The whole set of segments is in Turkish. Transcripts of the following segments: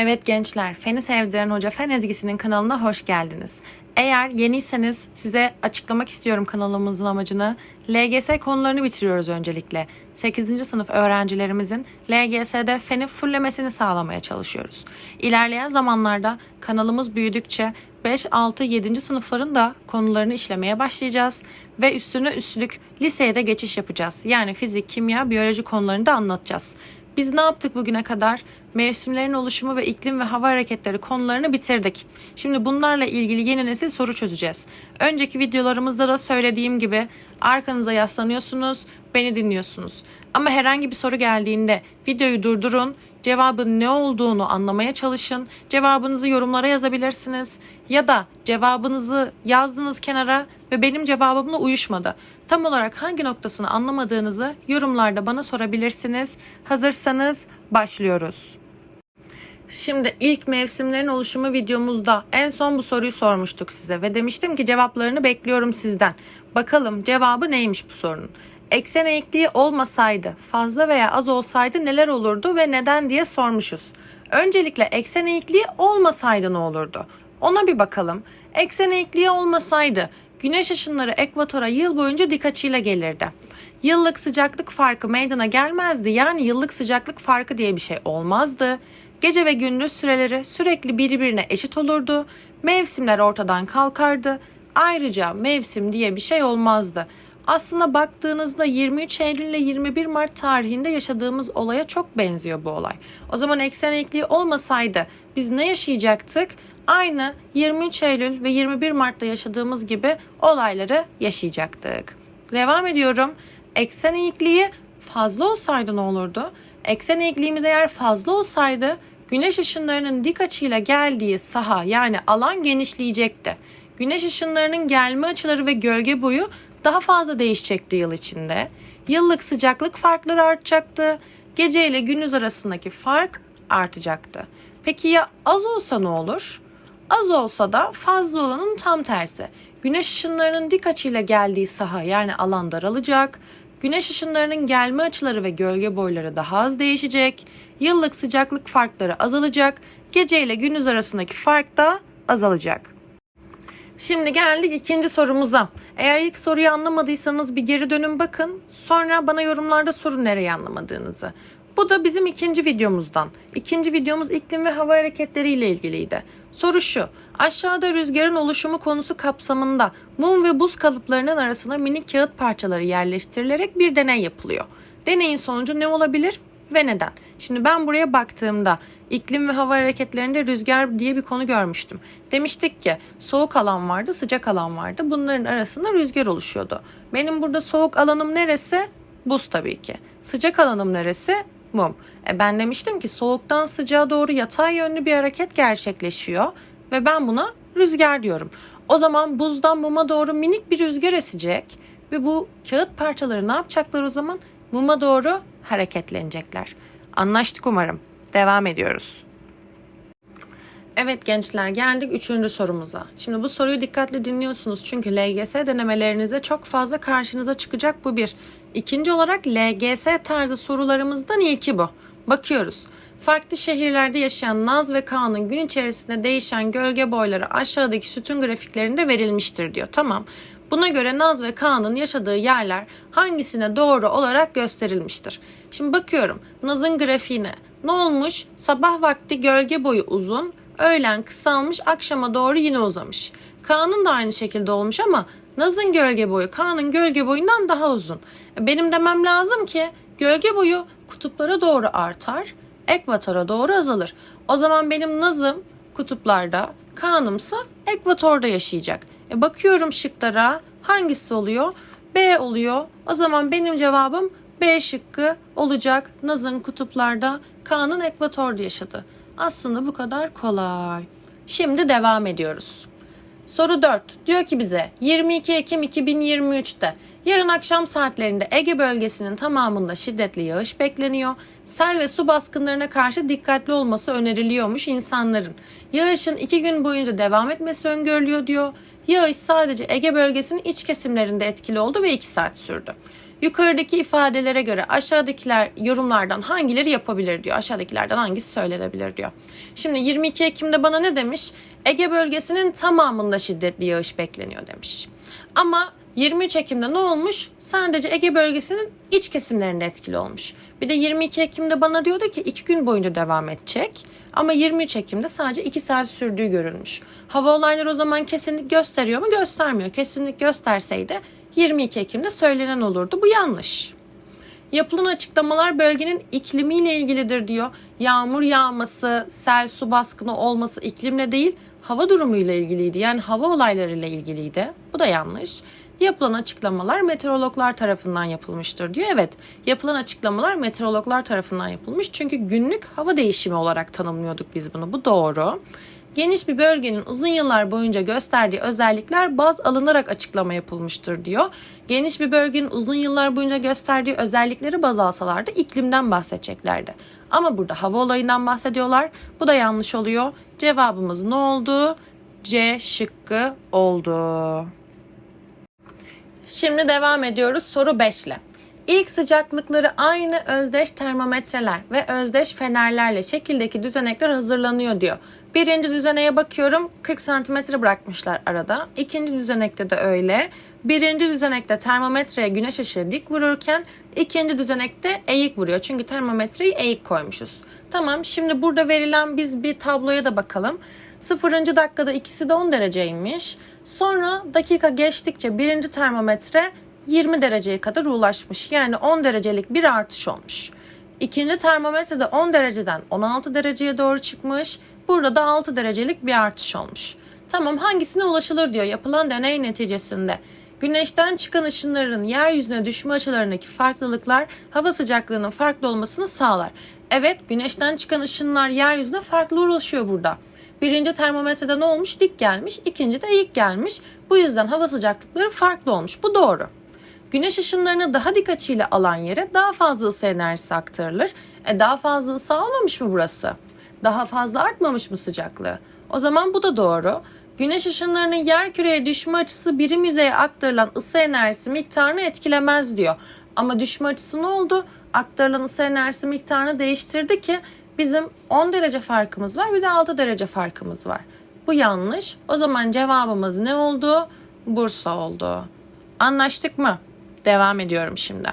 Evet gençler, Feni Sevdiren Hoca Fen Ezgisi'nin kanalına hoş geldiniz. Eğer yeniyseniz size açıklamak istiyorum kanalımızın amacını. LGS konularını bitiriyoruz öncelikle. 8. sınıf öğrencilerimizin LGS'de feni fullemesini sağlamaya çalışıyoruz. İlerleyen zamanlarda kanalımız büyüdükçe 5, 6, 7. sınıfların da konularını işlemeye başlayacağız ve üstüne üstlük liseye de geçiş yapacağız. Yani fizik, kimya, biyoloji konularını da anlatacağız. Biz ne yaptık bugüne kadar? Mevsimlerin oluşumu ve iklim ve hava hareketleri konularını bitirdik. Şimdi bunlarla ilgili yeni nesil soru çözeceğiz. Önceki videolarımızda da söylediğim gibi arkanıza yaslanıyorsunuz, beni dinliyorsunuz. Ama herhangi bir soru geldiğinde videoyu durdurun, cevabın ne olduğunu anlamaya çalışın. Cevabınızı yorumlara yazabilirsiniz ya da cevabınızı yazdınız kenara ve benim cevabımla uyuşmadı. Tam olarak hangi noktasını anlamadığınızı yorumlarda bana sorabilirsiniz. Hazırsanız başlıyoruz. Şimdi ilk mevsimlerin oluşumu videomuzda en son bu soruyu sormuştuk size ve demiştim ki cevaplarını bekliyorum sizden. Bakalım cevabı neymiş bu sorunun? Eksen eğikliği olmasaydı, fazla veya az olsaydı neler olurdu ve neden diye sormuşuz. Öncelikle eksen eğikliği olmasaydı ne olurdu? Ona bir bakalım. Eksen eğikliği olmasaydı güneş ışınları ekvatora yıl boyunca dik açıyla gelirdi. Yıllık sıcaklık farkı meydana gelmezdi. Yani yıllık sıcaklık farkı diye bir şey olmazdı. Gece ve gündüz süreleri sürekli birbirine eşit olurdu. Mevsimler ortadan kalkardı. Ayrıca mevsim diye bir şey olmazdı. Aslında baktığınızda 23 Eylül ile 21 Mart tarihinde yaşadığımız olaya çok benziyor bu olay. O zaman eksen eğikliği olmasaydı biz ne yaşayacaktık? Aynı 23 Eylül ve 21 Mart'ta yaşadığımız gibi olayları yaşayacaktık. Devam ediyorum. Eksen eğikliği fazla olsaydı ne olurdu? Eksen eğikliğimiz eğer fazla olsaydı güneş ışınlarının dik açıyla geldiği saha yani alan genişleyecekti. Güneş ışınlarının gelme açıları ve gölge boyu daha fazla değişecekti yıl içinde. Yıllık sıcaklık farkları artacaktı. Gece ile gündüz arasındaki fark artacaktı. Peki ya az olsa ne olur? Az olsa da fazla olanın tam tersi. Güneş ışınlarının dik açıyla geldiği saha yani alan daralacak. Güneş ışınlarının gelme açıları ve gölge boyları daha az değişecek. Yıllık sıcaklık farkları azalacak. Gece ile gündüz arasındaki fark da azalacak. Şimdi geldik ikinci sorumuza. Eğer ilk soruyu anlamadıysanız bir geri dönün bakın. Sonra bana yorumlarda sorun nereyi anlamadığınızı. Bu da bizim ikinci videomuzdan. İkinci videomuz iklim ve hava hareketleri ile ilgiliydi. Soru şu. Aşağıda rüzgarın oluşumu konusu kapsamında mum ve buz kalıplarının arasına minik kağıt parçaları yerleştirilerek bir deney yapılıyor. Deneyin sonucu ne olabilir ve neden? Şimdi ben buraya baktığımda iklim ve hava hareketlerinde rüzgar diye bir konu görmüştüm. Demiştik ki soğuk alan vardı, sıcak alan vardı. Bunların arasında rüzgar oluşuyordu. Benim burada soğuk alanım neresi? Buz tabii ki. Sıcak alanım neresi? Mum. E ben demiştim ki soğuktan sıcağa doğru yatay yönlü bir hareket gerçekleşiyor ve ben buna rüzgar diyorum. O zaman buzdan muma doğru minik bir rüzgar esecek ve bu kağıt parçaları ne yapacaklar o zaman? Muma doğru hareketlenecekler. Anlaştık umarım. Devam ediyoruz. Evet gençler geldik üçüncü sorumuza. Şimdi bu soruyu dikkatli dinliyorsunuz çünkü LGS denemelerinizde çok fazla karşınıza çıkacak bu bir. İkinci olarak LGS tarzı sorularımızdan ilki bu. Bakıyoruz. Farklı şehirlerde yaşayan Naz ve Kaan'ın gün içerisinde değişen gölge boyları aşağıdaki sütun grafiklerinde verilmiştir diyor. Tamam. Buna göre Naz ve Kaan'ın yaşadığı yerler hangisine doğru olarak gösterilmiştir? Şimdi bakıyorum Naz'ın grafiğine. Ne olmuş? Sabah vakti gölge boyu uzun, öğlen kısalmış, akşama doğru yine uzamış. Kaan'ın da aynı şekilde olmuş ama Naz'ın gölge boyu Kaan'ın gölge boyundan daha uzun. Benim demem lazım ki gölge boyu kutuplara doğru artar, ekvatora doğru azalır. O zaman benim Naz'ım kutuplarda, Kaan'ımsa ekvatorda yaşayacak. E bakıyorum şıklara hangisi oluyor? B oluyor. O zaman benim cevabım B şıkkı olacak. Naz'ın kutuplarda, Kaan'ın ekvatorda yaşadı. Aslında bu kadar kolay. Şimdi devam ediyoruz. Soru 4 diyor ki bize 22 Ekim 2023'te yarın akşam saatlerinde Ege bölgesinin tamamında şiddetli yağış bekleniyor. Sel ve su baskınlarına karşı dikkatli olması öneriliyormuş insanların. Yağışın 2 gün boyunca devam etmesi öngörülüyor diyor. Yağış sadece Ege bölgesinin iç kesimlerinde etkili oldu ve 2 saat sürdü. Yukarıdaki ifadelere göre aşağıdakiler yorumlardan hangileri yapabilir diyor. Aşağıdakilerden hangisi söylenebilir diyor. Şimdi 22 Ekim'de bana ne demiş? Ege bölgesinin tamamında şiddetli yağış bekleniyor demiş. Ama 23 Ekim'de ne olmuş? Sadece Ege bölgesinin iç kesimlerinde etkili olmuş. Bir de 22 Ekim'de bana diyordu ki 2 gün boyunca devam edecek. Ama 23 Ekim'de sadece 2 saat sürdüğü görülmüş. Hava olayları o zaman kesinlik gösteriyor mu? Göstermiyor. Kesinlik gösterseydi 22 Ekim'de söylenen olurdu. Bu yanlış. Yapılan açıklamalar bölgenin iklimiyle ilgilidir diyor. Yağmur yağması, sel, su baskını olması iklimle değil, hava durumuyla ilgiliydi. Yani hava olaylarıyla ilgiliydi. Bu da yanlış. Yapılan açıklamalar meteorologlar tarafından yapılmıştır diyor. Evet, yapılan açıklamalar meteorologlar tarafından yapılmış. Çünkü günlük hava değişimi olarak tanımlıyorduk biz bunu. Bu doğru. Geniş bir bölgenin uzun yıllar boyunca gösterdiği özellikler baz alınarak açıklama yapılmıştır diyor. Geniş bir bölgenin uzun yıllar boyunca gösterdiği özellikleri baz alsalardı iklimden bahsedeceklerdi. Ama burada hava olayından bahsediyorlar. Bu da yanlış oluyor. Cevabımız ne oldu? C şıkkı oldu. Şimdi devam ediyoruz soru 5 ile. İlk sıcaklıkları aynı özdeş termometreler ve özdeş fenerlerle şekildeki düzenekler hazırlanıyor diyor. Birinci düzeneye bakıyorum 40 santimetre bırakmışlar arada. İkinci düzenekte de öyle. Birinci düzenekte termometreye güneş ışığı dik vururken ikinci düzenekte eğik vuruyor. Çünkü termometreyi eğik koymuşuz. Tamam şimdi burada verilen biz bir tabloya da bakalım. Sıfırıncı dakikada ikisi de 10 dereceymiş. Sonra dakika geçtikçe birinci termometre 20 dereceye kadar ulaşmış. Yani 10 derecelik bir artış olmuş. İkinci termometrede 10 dereceden 16 dereceye doğru çıkmış. Burada da 6 derecelik bir artış olmuş. Tamam hangisine ulaşılır diyor yapılan deney neticesinde. Güneşten çıkan ışınların yeryüzüne düşme açılarındaki farklılıklar hava sıcaklığının farklı olmasını sağlar. Evet güneşten çıkan ışınlar yeryüzüne farklı ulaşıyor burada. Birinci termometrede ne olmuş? Dik gelmiş. İkinci de eğik gelmiş. Bu yüzden hava sıcaklıkları farklı olmuş. Bu doğru. Güneş ışınlarını daha dik açıyla alan yere daha fazla ısı enerjisi aktarılır. E daha fazla ısı almamış mı burası? Daha fazla artmamış mı sıcaklığı? O zaman bu da doğru. Güneş ışınlarının yer küreye düşme açısı birim yüzeye aktarılan ısı enerjisi miktarını etkilemez diyor. Ama düşme açısı ne oldu? Aktarılan ısı enerjisi miktarını değiştirdi ki bizim 10 derece farkımız var bir de 6 derece farkımız var. Bu yanlış. O zaman cevabımız ne oldu? Bursa oldu. Anlaştık mı? Devam ediyorum şimdi.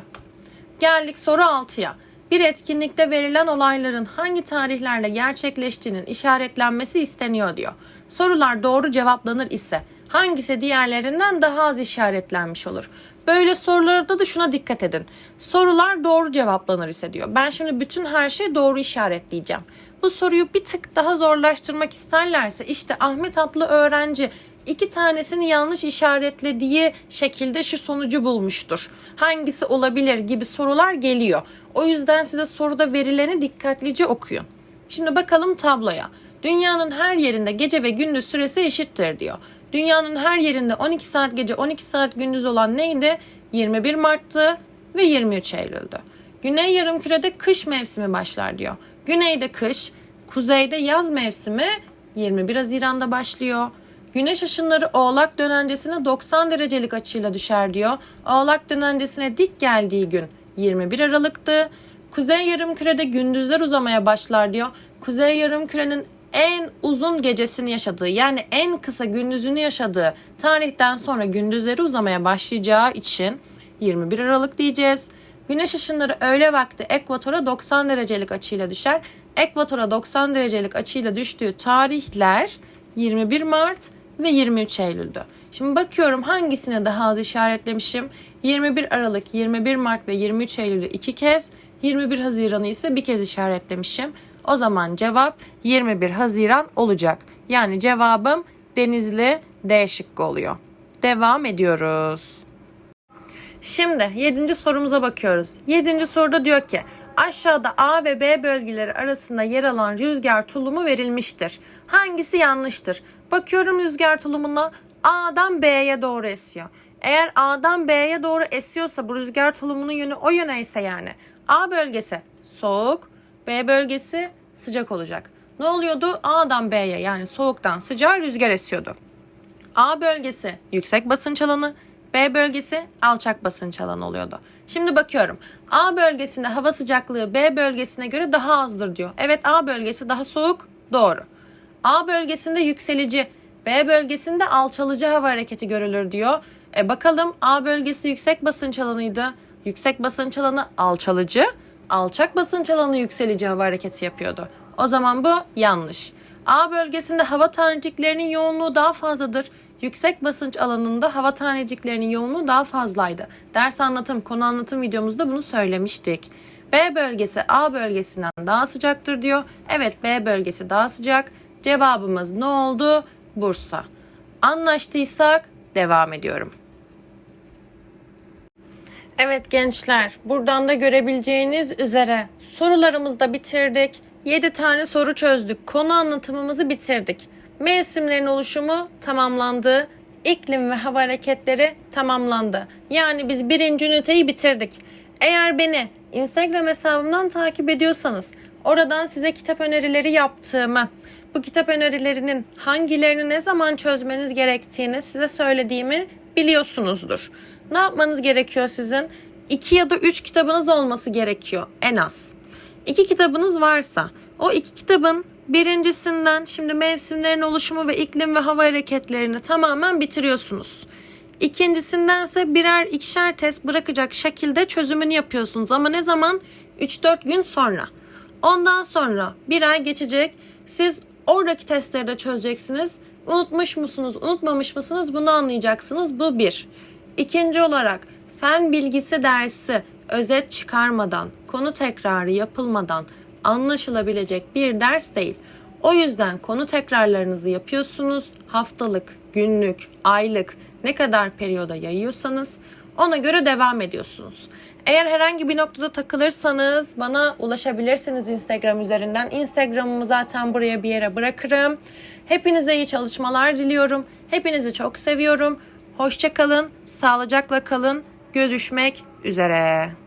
Geldik soru 6'ya. Bir etkinlikte verilen olayların hangi tarihlerle gerçekleştiğinin işaretlenmesi isteniyor diyor. Sorular doğru cevaplanır ise hangisi diğerlerinden daha az işaretlenmiş olur? Böyle sorularda da şuna dikkat edin. Sorular doğru cevaplanır ise diyor. Ben şimdi bütün her şeyi doğru işaretleyeceğim. Bu soruyu bir tık daha zorlaştırmak isterlerse işte Ahmet adlı öğrenci iki tanesini yanlış işaretlediği şekilde şu sonucu bulmuştur. Hangisi olabilir gibi sorular geliyor. O yüzden size soruda verileni dikkatlice okuyun. Şimdi bakalım tabloya. Dünyanın her yerinde gece ve gündüz süresi eşittir diyor. Dünyanın her yerinde 12 saat gece 12 saat gündüz olan neydi? 21 Mart'tı ve 23 Eylül'dü. Güney yarımkürede kış mevsimi başlar diyor. Güneyde kış, kuzeyde yaz mevsimi 21 Haziran'da başlıyor. Güneş ışınları Oğlak dönencesine 90 derecelik açıyla düşer diyor. Oğlak dönencesine dik geldiği gün 21 Aralık'tı. Kuzey yarımkürede gündüzler uzamaya başlar diyor. Kuzey yarımkürenin en uzun gecesini yaşadığı yani en kısa gündüzünü yaşadığı tarihten sonra gündüzleri uzamaya başlayacağı için 21 Aralık diyeceğiz. Güneş ışınları öğle vakti ekvatora 90 derecelik açıyla düşer. Ekvatora 90 derecelik açıyla düştüğü tarihler 21 Mart ve 23 Eylül'dü. Şimdi bakıyorum hangisine daha az işaretlemişim. 21 Aralık, 21 Mart ve 23 Eylül'ü iki kez, 21 Haziran'ı ise bir kez işaretlemişim. O zaman cevap 21 Haziran olacak. Yani cevabım Denizli D şıkkı oluyor. Devam ediyoruz. Şimdi 7. sorumuza bakıyoruz. 7. soruda diyor ki aşağıda A ve B bölgeleri arasında yer alan rüzgar tulumu verilmiştir. Hangisi yanlıştır? Bakıyorum rüzgar tulumuna A'dan B'ye doğru esiyor. Eğer A'dan B'ye doğru esiyorsa bu rüzgar tulumunun yönü o yöne ise yani A bölgesi soğuk, B bölgesi sıcak olacak. Ne oluyordu? A'dan B'ye yani soğuktan sıcağa rüzgar esiyordu. A bölgesi yüksek basınç alanı, B bölgesi alçak basınç alanı oluyordu. Şimdi bakıyorum. A bölgesinde hava sıcaklığı B bölgesine göre daha azdır diyor. Evet A bölgesi daha soğuk. Doğru. A bölgesinde yükselici, B bölgesinde alçalıcı hava hareketi görülür diyor. E bakalım A bölgesi yüksek basınç alanıydı. Yüksek basınç alanı alçalıcı, alçak basınç alanı yükselici hava hareketi yapıyordu. O zaman bu yanlış. A bölgesinde hava taneciklerinin yoğunluğu daha fazladır. Yüksek basınç alanında hava taneciklerinin yoğunluğu daha fazlaydı. Ders anlatım, konu anlatım videomuzda bunu söylemiştik. B bölgesi A bölgesinden daha sıcaktır diyor. Evet B bölgesi daha sıcak. Cevabımız ne oldu? Bursa. Anlaştıysak devam ediyorum. Evet gençler, buradan da görebileceğiniz üzere sorularımızı da bitirdik. 7 tane soru çözdük. Konu anlatımımızı bitirdik. Mevsimlerin oluşumu tamamlandı. İklim ve hava hareketleri tamamlandı. Yani biz birinci üniteyi bitirdik. Eğer beni Instagram hesabımdan takip ediyorsanız oradan size kitap önerileri yaptığımı, bu kitap önerilerinin hangilerini ne zaman çözmeniz gerektiğini size söylediğimi biliyorsunuzdur. Ne yapmanız gerekiyor sizin? 2 ya da 3 kitabınız olması gerekiyor en az. İki kitabınız varsa o iki kitabın birincisinden şimdi mevsimlerin oluşumu ve iklim ve hava hareketlerini tamamen bitiriyorsunuz. İkincisindense birer ikişer test bırakacak şekilde çözümünü yapıyorsunuz ama ne zaman? 3-4 gün sonra. Ondan sonra bir ay geçecek. Siz oradaki testleri de çözeceksiniz. Unutmuş musunuz, unutmamış mısınız bunu anlayacaksınız. Bu bir. İkinci olarak fen bilgisi dersi özet çıkarmadan, konu tekrarı yapılmadan anlaşılabilecek bir ders değil. O yüzden konu tekrarlarınızı yapıyorsunuz. Haftalık, günlük, aylık ne kadar periyoda yayıyorsanız ona göre devam ediyorsunuz. Eğer herhangi bir noktada takılırsanız bana ulaşabilirsiniz Instagram üzerinden. Instagram'ımı zaten buraya bir yere bırakırım. Hepinize iyi çalışmalar diliyorum. Hepinizi çok seviyorum. Hoşça kalın, sağlıcakla kalın. Görüşmek üzere.